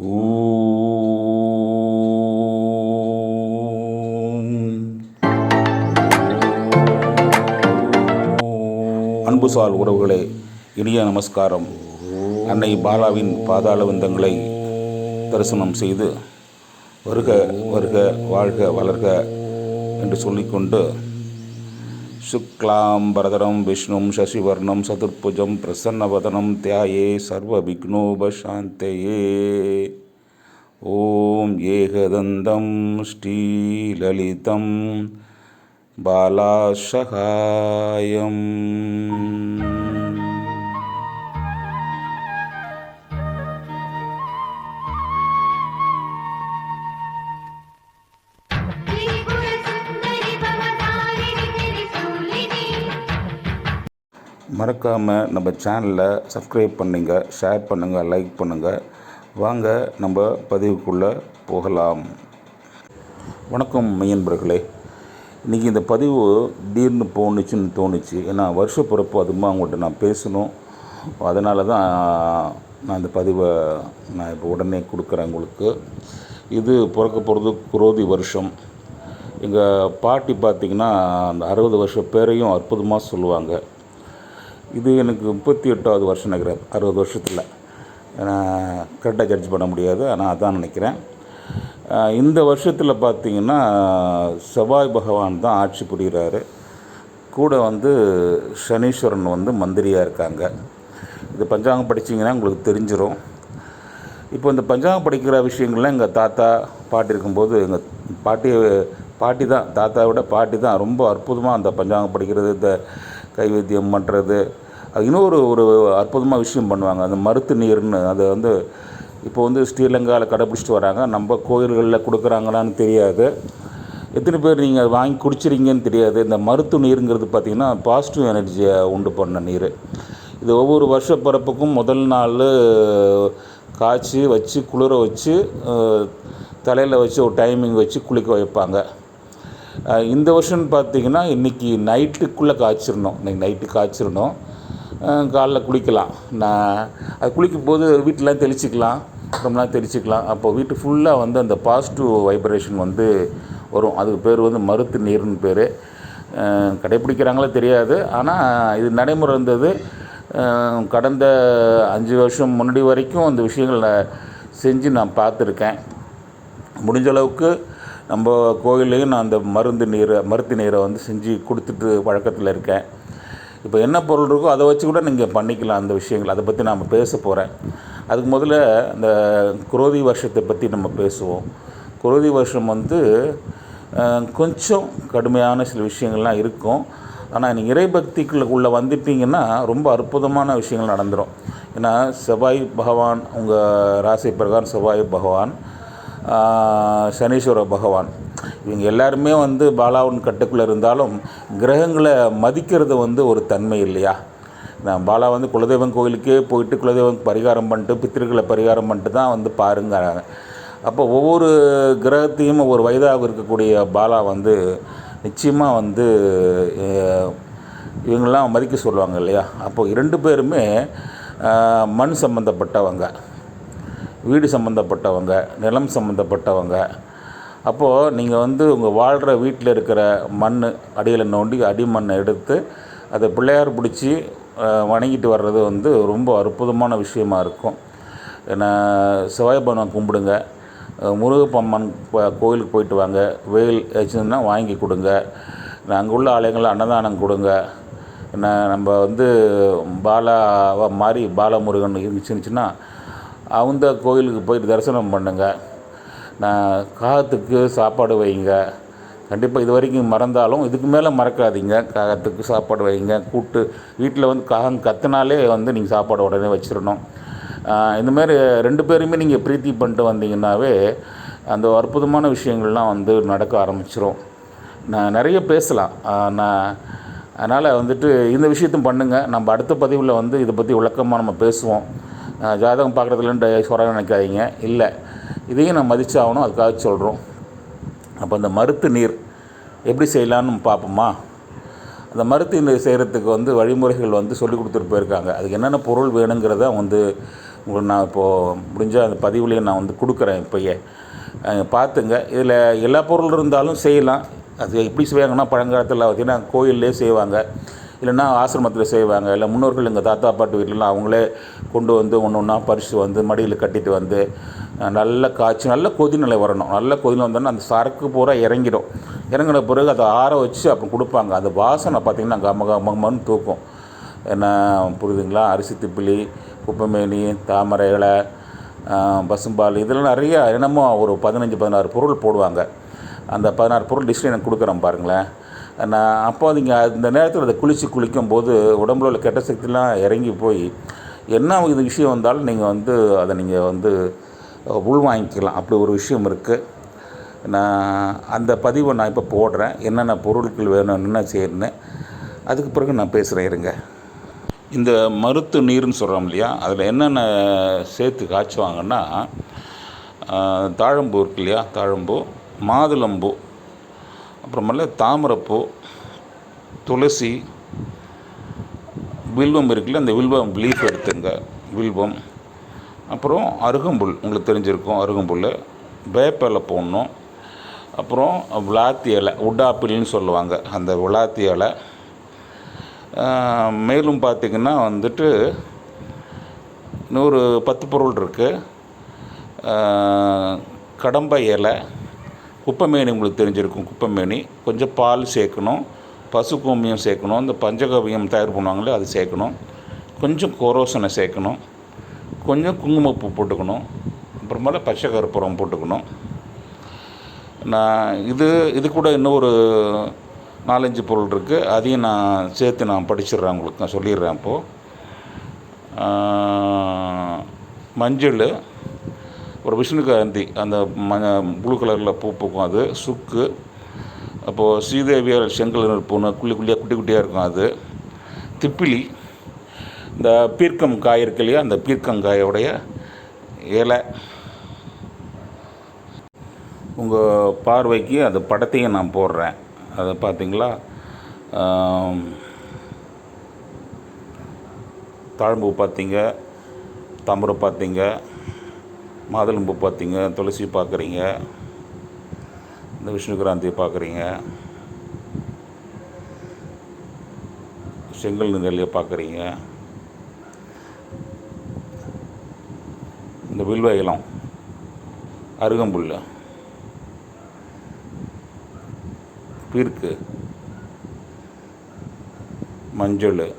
அன்புசால் உறவுகளே இனிய நமஸ்காரம். அன்னை பாலாவின் பாதாள விந்தங்களை தரிசனம் செய்து வருக வருக வாழ்க வளர்க என்று சொல்லிக்கொண்டு சுக்லாம் பரதரம் விஷ்ணும் சசிவர்ணம் சதுர்புஜம் பிரசன்னவதனம் தியாயே சர்வ விக்னோபசாந்தையே ஓம் ஏகதந்தம் மறக்காமல் நம்ம சேனலை சப்ஸ்கிரைப் பண்ணுங்கள் ஷேர் பண்ணுங்கள் லைக் பண்ணுங்கள் வாங்க நம்ம பதிவுக்குள்ளே போகலாம். வணக்கம் மையன்பர்களே. இன்றைக்கி இந்த பதிவு திடீர்னு போணுச்சுன்னு தோணுச்சு. ஏன்னா வருஷ பிறப்பு அதுமா அவங்கள்ட்ட நான் பேசணும். அதனால தான் நான் இந்த பதிவை நான் இப்போ உடனே கொடுக்குறேன் உங்களுக்கு. இது பிறக்க போகிறது குரோதி வருஷம். எங்கள் பாட்டி பார்த்திங்கன்னா அந்த அறுபது வருஷ பேரையும் அற்புதமாக சொல்லுவாங்க. இது எனக்கு முப்பத்தி எட்டாவது வருஷம் நினைக்கிறேன். அறுபது வருஷத்தில். கரெக்டாக ஜட்ஜ் பண்ண முடியாது. ஆனால் அதான் நினைக்கிறேன். இந்த வருஷத்தில் பார்த்திங்கன்னா செவ்வாய் பகவான் தான் ஆட்சி புரிகிறாரு கூட வந்து சனீஸ்வரன் வந்து மந்திரியாக இருக்காங்க. இது பஞ்சாங்கம் படிச்சிங்கன்னா உங்களுக்கு தெரிஞ்சிடும் இப்போ இந்த பஞ்சாங்கம் படிக்கிற விஷயங்கள்லாம் எங்கள் தாத்தா பாட்டி இருக்கும்போது எங்கள் பாட்டி பாட்டி தான் தாத்தாவை விட பாட்டி தான் ரொம்ப அற்புதமாக அந்த பஞ்சாங்கம் படிக்கிறது இந்த கைவைத்தியம் பண்ணுறது அது இன்னொரு ஒரு அற்புதமாக விஷயம் பண்ணுவாங்க. அந்த மருத்து நீர்னு அதை வந்து இப்போ வந்து ஸ்ரீலங்காவில் கடைப்பிடிச்சிட்டு வராங்க. நம்ம கோயில்களில் கொடுக்குறாங்களான்னு தெரியாது. எத்தனை பேர் நீங்கள் அதை வாங்கி குடிச்சிருங்கன்னு தெரியாது. இந்த மருத்து நீருங்கிறது பார்த்திங்கன்னா பாசிட்டிவ் எனர்ஜியை உண்டு பண்ண நீர். இது ஒவ்வொரு வருஷ பிறப்புக்கும் முதல் நாள் காய்ச்சி வச்சு குளிர வச்சு தலையில் வச்சு ஒரு டைமிங் வச்சு குளிக்க வைப்பாங்க. இந்த வருஷம்னு பார்த்தீங்கன்னா இன்றைக்கி நைட்டுக்குள்ளே காய்ச்சிடணும். இன்றைக்கி நைட்டு காய்ச்சிடணும். காலைல குளிக்கலாம். நான் அது குளிக்கும்போது வீட்டிலாம் தெளிச்சிக்கலாம். உடம்புலாம் தெளிச்சிக்கலாம். அப்போ வீட்டு ஃபுல்லாக வந்து அந்த பாசிட்டிவ் வைப்ரேஷன் வந்து வரும். அதுக்கு பேர் வந்து மருத்து நீர்னு பேர். கடைப்பிடிக்கிறாங்களோ தெரியாது. ஆனால் இது நடைமுறை இருந்தது. கடந்த அஞ்சு வருஷம் முன்னாடி வரைக்கும் அந்த விஷயங்களை செஞ்சு நான் பார்த்துருக்கேன். முடிஞ்ச அளவுக்கு நம்ம கோயில்லையும் நான் அந்த மருந்து நீரை மருத்து நீரை வந்து செஞ்சு கொடுத்துட்டு பழக்கத்தில் இருக்கேன். இப்போ என்ன பொருள் இருக்கோ அதை வச்சு கூட நீங்கள் பண்ணிக்கலாம் அந்த விஷயங்கள். அதை பற்றி நாம் பேச போகிறேன் அதுக்கு முதல்ல அந்த குரோதி வருஷத்தை பற்றி நம்ம பேசுவோம். குரோதி வருஷம் வந்து கொஞ்சம் கடுமையான சில விஷயங்கள்லாம் இருக்கும். ஆனால் நீங்கள் இறைபக்திக்குள்ள உள்ளே வந்துட்டீங்கன்னா ரொம்ப அற்புதமான விஷயங்கள் நடந்துடும் ஏன்னா செவ்வாய் பகவான் உங்கள் ராசி பிரகாரம் செவ்வாய் பகவான் சனீஸ்வர பகவான். இவங்க எல்லாருமே வந்து பாலாவின் கட்டுக்குள்ளே இருந்தாலும் கிரகங்களை மதிக்கிறது வந்து ஒரு தன்மை இல்லையா? நான் பாலா வந்து குலதெய்வம் கோயிலுக்கே போயிட்டு குலதெய்வம் பரிகாரம் பண்ணிட்டு பித்திருக்களை பரிகாரம் பண்ணிட்டு தான் வந்து பாருங்கிறாங்க. அப்போ ஒவ்வொரு கிரகத்தையும் ஒரு வயதாக இருக்கக்கூடிய பாலா வந்து நிச்சயமாக வந்து இவங்கெல்லாம் மதிக்க சொல்லுவாங்க இல்லையா? அப்போ இரண்டு பேருமே மண் சம்மந்தப்பட்டவங்க வீடு சம்மந்தப்பட்டவங்க நிலம் சம்மந்தப்பட்டவங்க அப்போது நீங்கள் வந்து உங்கள் வாழ்கிற வீட்டில் இருக்கிற மண் அடியில் நோண்டி அடிமண்ணை எடுத்து அதை பிள்ளையார் பிடிச்சி வணங்கிட்டு வர்றது வந்து ரொம்ப அற்புதமான விஷயமா இருக்கும். ஏன்னா சிவாயபவனம் கும்பிடுங்க. முருகப்பம்மன் கோயிலுக்கு போயிட்டு வாங்க. வெயில் ஏச்சுன்னா வாங்கி கொடுங்க. அங்கே உள்ள ஆலயங்களில் அன்னதானம் கொடுங்க. என்ன நம்ம வந்து பாலாவை மாதிரி பாலமுருகன் இருந்துச்சுன்னா அந்த கோயிலுக்கு போயிட்டு தரிசனம் பண்ணுங்கள் நான் காகத்துக்கு சாப்பாடு வைங்க. கண்டிப்பாக இது வரைக்கும் மறந்தாலும் இதுக்கு மேலே மறக்காதீங்க. காகத்துக்கு சாப்பாடு வைங்க. கூட்டு வீட்டில் வந்து காகம் கத்துனாலே வந்து நீங்கள் சாப்பாடு உடனே வச்சிடணும் இந்தமாரி ரெண்டு பேருமே நீங்கள் பிரீத்தி பண்ணிட்டு வந்தீங்கன்னாவே அந்த அற்புதமான விஷயங்கள்லாம் வந்து நடக்க ஆரம்பிச்சிரும். நான் நிறைய பேசலாம். நான் அதனால் வந்துட்டு இந்த விஷயத்தையும் பண்ணுங்கள் நம்ம அடுத்த பதிவில் வந்து இதை பற்றி விளக்கமாக நம்ம பேசுவோம். ஜாதகம் பார்க்குறதுலன்ட்டு சொல்ல நினைக்காதீங்க. இல்லை இதையும் நான் மதிச்சாகணும் அதுக்காக சொல்கிறோம் அப்போ அந்த மருத்து நீர் எப்படி செய்யலான்னு பார்ப்போமா? அந்த மருத்து நீர் செய்கிறதுக்கு வந்து வழிமுறைகள் வந்து சொல்லி கொடுத்துட்டு போயிருக்காங்க. அதுக்கு என்னென்ன பொருள் வேணுங்கிறத வந்து உங்களுக்கு நான் இப்போது முடிஞ்ச அந்த பதிவுலையும் நான் வந்து கொடுக்குறேன் இப்போயே. பார்த்துங்க. இதில் எல்லா பொருள் இருந்தாலும் செய்யலாம். அது எப்படி செய்வாங்கன்னா பழங்காலத்தில் பார்த்தீங்கன்னா கோயில்லே செய்வாங்க. இல்லைன்னா ஆசிரமத்தில் செய்வாங்க. இல்லை முன்னோர்கள் எங்கள் தாத்தா பாட்டு வீட்டிலலாம் அவங்களே கொண்டு வந்து ஒன்று ஒன்றா பரிசு வந்து மடியில் கட்டிட்டு வந்து நல்ல காய்ச்சி நல்ல கொதிநிலை வரணும். நல்ல கொதிநிலை வந்தோன்னா அந்த சரக்கு பூரா இறங்கிடும். இறங்கின பிறகு அதை ஆற வச்சு அப்புறம் கொடுப்பாங்க. அந்த வாசனை பார்த்திங்கன்னா கம கமன்னு தூக்கும். என்ன புரியுதுங்களா? அரிசி திப்பிலி குப்பைமேனி தாமரை இலை பசும்பால் இதெல்லாம் நிறைய என்னமோ ஒரு பதினஞ்சு பதினாறு பொருள் போடுவாங்க. அந்த பதினாறு பொருள் டிஷ்ஷில் எனக்கு கொடுக்குறேன் பாருங்களேன். நான் அப்போ நீங்கள் அந்த நேரத்தில் அதை குளித்து குளிக்கும் போது உடம்புல உள்ள கெட்ட சக்திலாம் இறங்கி போய் என்ன இது விஷயம் வந்தாலும் நீங்கள் வந்து அதை நீங்கள் வந்து உள் வாங்கிக்கலாம் அப்படி ஒரு விஷயம் இருக்குது நான் அந்த பதிவை நான் இப்போ போடுறேன். என்னென்ன பொருட்கள் வேணும் என்ன செய்யணும்னு. அதுக்கு பிறகு நான் பேசுகிறேன் இருங்க. இந்த மருத்து நீர்னு சொல்கிறோம் இல்லையா? அதில் என்னென்ன சேர்த்து காய்ச்சுவாங்கன்னா தாழம்பூ இருக்கு இல்லையா? தாழம்பூ மாதுளம்பூ அப்புறமல்ல தாமரைப்பூ துளசி வில்வம் இருக்குல்ல அந்த வில்வம் லீஃப் எடுத்துங்க. வில்வம் அப்புறம் அருகம்புல் உங்களுக்கு தெரிஞ்சிருக்கும் அருகம்புல் வேப்பிலை போடணும். அப்புறம் விளாத்தி இலை உட்டாப்பில்னு சொல்லுவாங்க. அந்த விளாத்தி இலை. மேலும் பார்த்திங்கன்னா வந்துட்டு இன்னொரு பத்து பொருள் இருக்குது கடம்பை இலை குப்பைமேனி உங்களுக்கு தெரிஞ்சிருக்கும். குப்பைமேனி. கொஞ்சம் பால் சேர்க்கணும். பசு கோமியம் சேர்க்கணும். இந்த பஞ்சகவியம் தயார் பண்ணுவாங்களே அது சேர்க்கணும். கொஞ்சம் கோரோசனை சேர்க்கணும். கொஞ்சம் குங்குமப்பூ போட்டுக்கணும். அப்புறமேல பச்சை கருப்பூரம் போட்டுக்கணும். நான் இது இது கூட இன்னொரு நாலஞ்சு பொருள் இருக்குது அதையும் நான் சேர்த்து நான் படிச்சிடுறேன் உங்களுக்கு. நான் சொல்லிடுறேன் இப்போது மஞ்சள் ஒரு விஷ்ணுகாந்தி அந்த ம ப்ளூ கலரில் பூ பூக்கும் அது சுக்கு. அப்போது ஸ்ரீதேவியார் செங்கல் பூன்னு குள்ளி குள்ளியாக குட்டி குட்டியாக இருக்கும் அது. திப்பிலி. இந்த பீர்க்கம் காய் இருக்கு இல்லையா அந்த பீர்க்கங்காயோடைய இலை. உங்கள் பார்வைக்கு அந்த படத்தையும் நான் போடுறேன். அதை பார்த்தீங்களா தாழம்பு பார்த்தீங்க தாமரை பார்த்தீங்க மாதுளம்பூ பார்த்தீங்க துளசி பார்க்குறீங்க இந்த விஷ்ணுகிராந்தியை பார்க்குறீங்க செங்கல் நெல்லியை பார்க்குறீங்க இந்த வில்வ இலம் அருகம்புல். பீர்க்கு மஞ்சள்.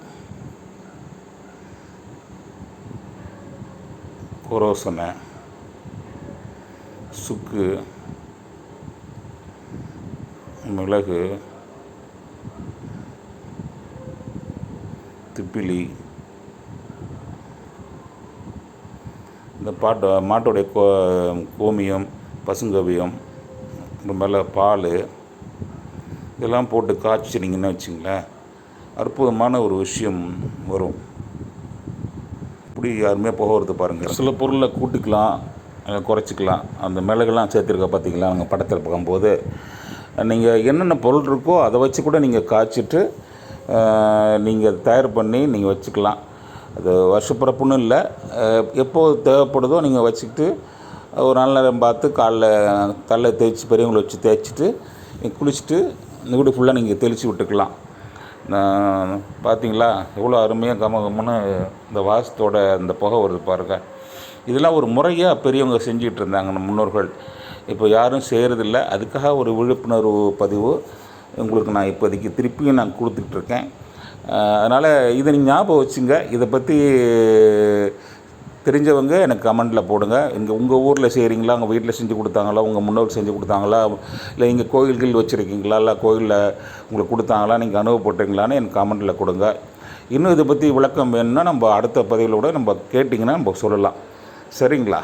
குரோசனை சுக்கு மிளகு திப்பிலி. இந்த பாட்டு மாட்டுடைய கோ கோமியம் பசுங்கவியம் இந்த மேலே பால் இதெல்லாம் போட்டு காய்ச்சினீங்கன்னு வச்சுங்களேன் அற்புதமான ஒரு விஷயம் வரும். இப்படி யாருமே போகிறது பாருங்கள் சில பொருளை கூட்டிக்கலாம் குறைச்சிக்கலாம். அந்த மிளகுலாம் சேர்த்துருக்க பார்த்தீங்களா நாங்கள் படத்தில் பார்க்கும்போது நீங்கள் என்னென்ன பொருள் இருக்கோ அதை வச்சு கூட நீங்கள் காய்ச்சிட்டு நீங்கள் தயார் பண்ணி நீங்கள் வச்சுக்கலாம். அது வருஷப்பிறப்புன்னு இல்லை. எப்போது எப்போ தேவைப்படுதோ நீங்கள் வச்சுக்கிட்டு ஒரு நல்ல நேரம் பார்த்து காலைல தலை தேய்ச்சி பெரியவங்களை வச்சு தேய்ச்சிட்டு நீங்கள் குளிச்சுட்டு இந்த வீடு ஃபுல்லாக நீங்கள் தெளித்து விட்டுக்கலாம். நான் பார்த்தீங்களா எவ்வளோ அருமையாக கம கமன்னு இந்த வாசத்தோட இந்த புகை வருது பாருங்க. இதெல்லாம் ஒரு முறையாக பெரியவங்க செஞ்சிகிட்டு இருந்தாங்க நம்ம முன்னோர்கள். இப்போ யாரும் செய்கிறதில்ல அதுக்காக ஒரு விழிப்புணர்வு பதிவு உங்களுக்கு நான் இப்போதைக்கு திருப்பியும் நான் கொடுத்துட்ருக்கேன் அதனால் இதை நீங்கள் ஞாபகம் வச்சுங்க. இதை பற்றி தெரிஞ்சவங்க எனக்கு கமெண்டில் போடுங்க. இங்கே உங்கள் ஊரில் செய்கிறீங்களா உங்கள் வீட்டில் செஞ்சு கொடுத்தாங்களா? உங்கள் முன்னோர் செஞ்சு கொடுத்தாங்களா? இல்லை இங்கே கோயில்கள் வச்சுருக்கீங்களா? இல்லை கோயிலில் உங்களுக்கு கொடுத்தாங்களா? நீங்கள் அனுபவப்பட்டீங்களான்னு எனக்கு கமெண்டில் கொடுங்க. இன்னும் இதை பற்றி விளக்கம் வேணும்னா நம்ம அடுத்த பதிவில் கூட நம்ம கேட்டிங்கன்னா நம்ம சொல்லலாம். சரிங்களா?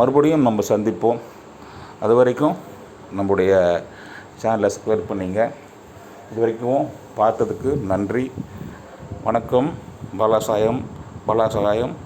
மறுபடியும் நம்ம சந்திப்போம். அது வரைக்கும் நம்முடைய சேனலை சப்ஸ்கிரைப் பண்ணிங்க. இது வரைக்கும் பார்த்ததுக்கு நன்றி. வணக்கம். பாலாசாயம். பாலாசாயம்.